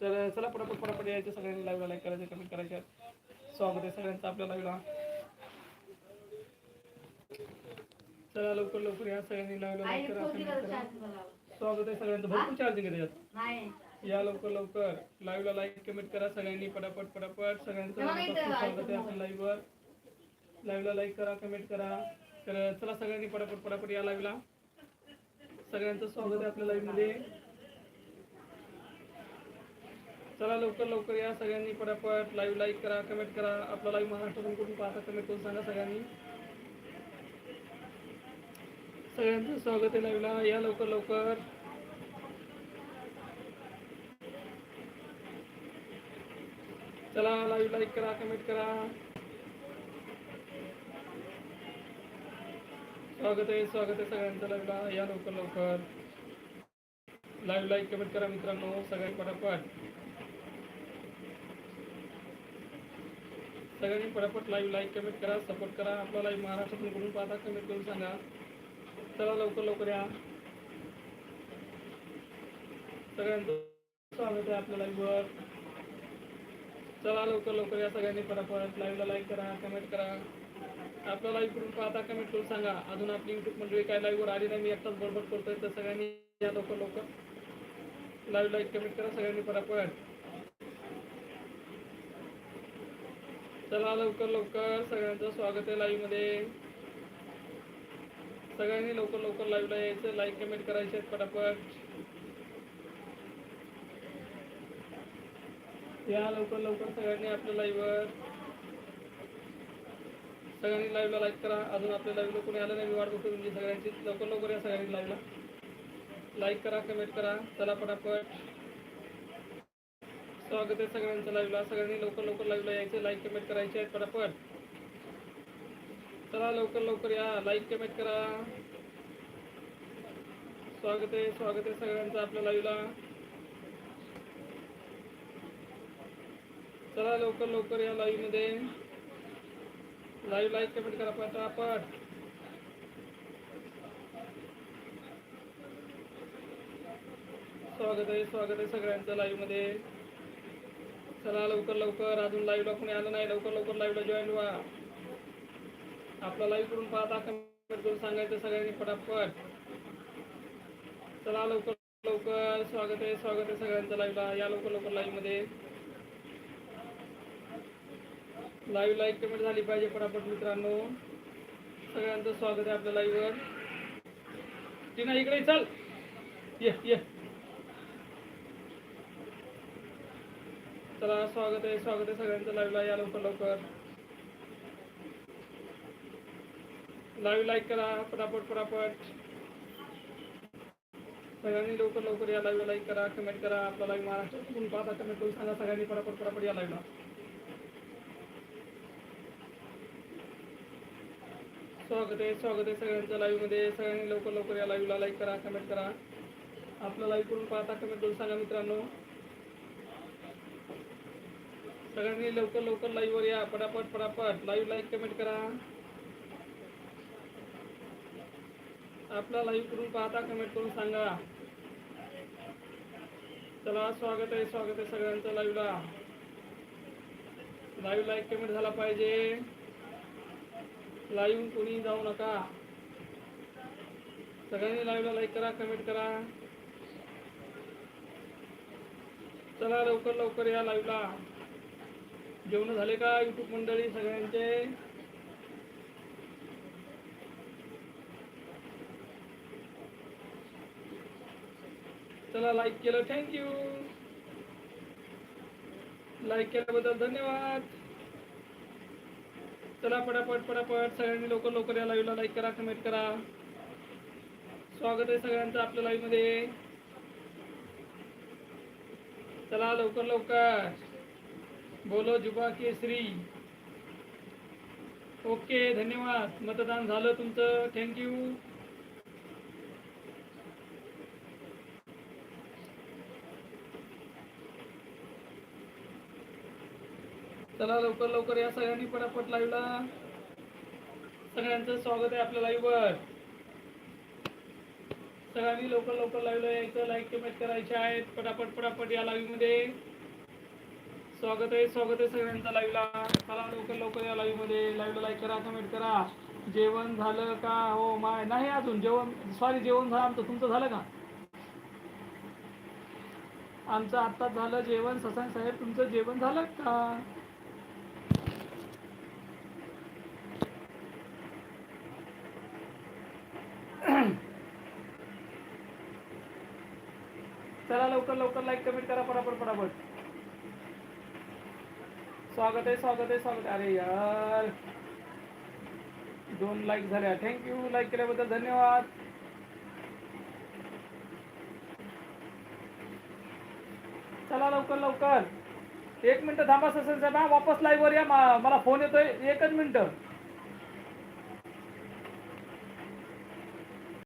तर चला पटापट पटापट यायचं. सगळ्यांनी लाईव्हला लाईक करायचं कमेंट करायचं. स्वागत आहे सगळ्यांचं आपल्या लाईव्हला चला लवकर लवकर या सगळ्यांनी लाईव्हला लाईक करा कमेंट करा स्वागत आहे सगळ्यांचं. भरपूर चार्जिंग आहे त्याच्यात या लवकर लवकर. लाईव्हला लाईक कमेंट करा सगळ्यांनी पटापट पटापट. सगळ्यांचं स्वागत आहे आपल्या लाईव्हवर लाईव्हला लाईक करा कमेंट करा. तर चला सगळ्यांनी पटापट पटापट या लाईव्हला सगळ्यांचं स्वागत आहे आपल्या लाईव्हमध्ये. चला लवकर लवकर या सगळ्यांनी पटापट लाईव्ह लाईक करा कमेंट करा. आपला लाईव्ह महाराष्ट्रातून कुठून पाहता कमेंट करून सांगा सगळ्यांनी. सगळ्यांचं स्वागत आहे लाईव्हला या लवकर लवकर. चला लाईव्ह लाईक करा कमेंट करा. स्वागत आहे स्वागत आहे सगळ्यांचं लाईव्हला या लवकर लवकर. लाईव्ह लाईक कमेंट करा मित्रांनो. सगळ्यांनी पटापट. सगळ्यांनी पटापट लाईव्ह लाईक कमेंट करा सपोर्ट करा. आपला लाईव्ह महाराष्ट्रातून कुठून पाहता कमेंट करून सांगा. चला लवकर लवकर या. सगळ्यांचं स्वागत आहे आपल्या लाईव्हवर चला लवकर लवकर या सगळ्यांनी पटापट. लाईव्हला लाईक करा कमेंट करा. आपला लाईव्ह करून पाहता कमेंट करून सांगा. अजून आपली युट्यूब मंडळी काय लाईव्हवर आली नाही मी आत्ताच बडबड करतोय तर सगळ्यांनी या लवकर लवकर. लाईव्ह लाईक कमेंट करा सगळ्यांनी पटापट. चला लवकर लवकर. सगळ्यांचं स्वागत आहे लाईव्हमध्ये. सगळ्यांनी लवकर लवकर लाईव्हला यायचं. लाईक कमेंट करायचे पटापट या लवकर लवकर सगळ्यांनी आपल्या लाईव्हवर सगळ्यांनी लाईव्हला लाईक करा. अजून आपल्या लाईव्हला कोणी आलं नाही मी वाट बघतो तुमची सगळ्यांची. लवकर लवकर या सगळ्यांनी लाईव्हला लाईक करा कमेंट करा. चला पटापट स्वागत आहे सगळ्यांचं लाईव्हला सगळ्यांनी लवकर लवकर लाईव्हला यायचं. लाईक कमेंट करायचे आहेत पटापट चला लवकर लवकर या. लाईक कमेंट करा. स्वागत आहे स्वागत आहे सगळ्यांचं आपल्या लाईव्हला चला लवकर लवकर या लाईव्हमध्ये. लाईव्ह लाईक कमेंट करा पटापट स्वागत आहे स्वागत आहे सगळ्यांचं लाईव्हमध्ये. चला लवकर लवकर. अजून लाईव्हला कोणी आलं नाही. लवकर लवकर लाईव्हला जॉईन व्हा. आपला लाईव्ह करून पाहता कमेंट करून सांगायचं सगळ्यांनी पटापट चला लवकर लवकर. स्वागत आहे स्वागत आहे सगळ्यांचं लाईव्हला या लवकर लवकर लाईव्हमध्ये. लाईव्ह लाईक कमेंट झाली पाहिजे फटाफट मित्रांनो. सगळ्यांचं स्वागत आहे आपल्या लाईव्हवर टीना इकडे चल. ये ये. चला स्वागत आहे स्वागत आहे सगळ्यांचं. लाईव्हला या लवकर लवकर. लाईव्ह लाईक करा पटापट पटापट सगळ्यांनी लवकर लवकर या लाईव्ह लाईक करा कमेंट करा. आपला लाईव्ह महाराष्ट्रातून पाहता कमेंट करून सांगा. सगळ्यांनी पटापट पटापट या लाईव्हला स्वागत आहे स्वागत आहे सगळ्यांच्या लाईव्हमध्ये सगळ्यांनी लवकर लवकर या लाईव्हला लाईक करा कमेंट करा. आपला लाईव्ह करून पाहता कमेंट करून सांगा मित्रांनो. सगळ्यांनी लवकर लवकर लाईव्ह वर या. पटापट पटापट. लाईव्ह लाईक कमेंट करा. आपला लाईव्ह करून पाहता कमेंट करून सांगा. चला स्वागत आहे स्वागत आहे सगळ्यांचं लाईव्हला लाईव्ह लाईक कमेंट झाला पाहिजे. लाईव्ह कोणी जाऊ नका. सगळ्यांनी लाईव्हला लाईक करा कमेंट करा. चला लवकर लवकर या लाईव्हला जेवण झाले का युट्यूब मंडळी सगळ्यांचे? चला लाईक केलं. थँक्यू लाईक केल्याबद्दल धन्यवाद. चला पटापट पटापट. सगळ्यांनी लवकर लवकर या लाईव्हला लाईक करा कमेंट करा. स्वागत आहे सगळ्यांचं आपल्या लाईव्हमध्ये. चला लवकर लवकर. बोलो जुबा केसरी. ओके धन्यवाद. मतदान झालं तुमचं. थँक्यू चला लवकर लवकर या सगळ्यांनी पटापट लाईव्हला सगळ्यांचं स्वागत आहे आपल्या लाईव्हवर सगळ्यांनी लवकर लवकर लाईव्हला यायचं. लाईक कमेंट करायचे आहेत. पटापट पटापट या लाईव्हमध्ये मध्ये स्वागत आहे स्वागत आहे सगळ्यांचं लाईव्हला चला लवकर लवकर या लाईव्हमध्ये. लाईव्हला लाईक करा कमेंट करा. जेवण झालं का? हो माय. नाही अजून जेवण सॉरी जेवण झालं. आमचं तुमचं झालं का? आमचं आत्ताच झालं जेवण. ससांग साहेब तुमचं जेवण झालं का? चला लवकर लवकर लाईक कमेंट करा पटापट पटापट स्वागत आहे स्वागत आहे स्वागत अरे यार. दोन लाईक झाल्या. थँक्यू लाईक केल्याबद्दल धन्यवाद. चला लवकर लवकर. एक मिनिट थांबा सर साहेब. हा, वापस लाईव्ह वर या. मला फोन येतोय. एकच मिनिट.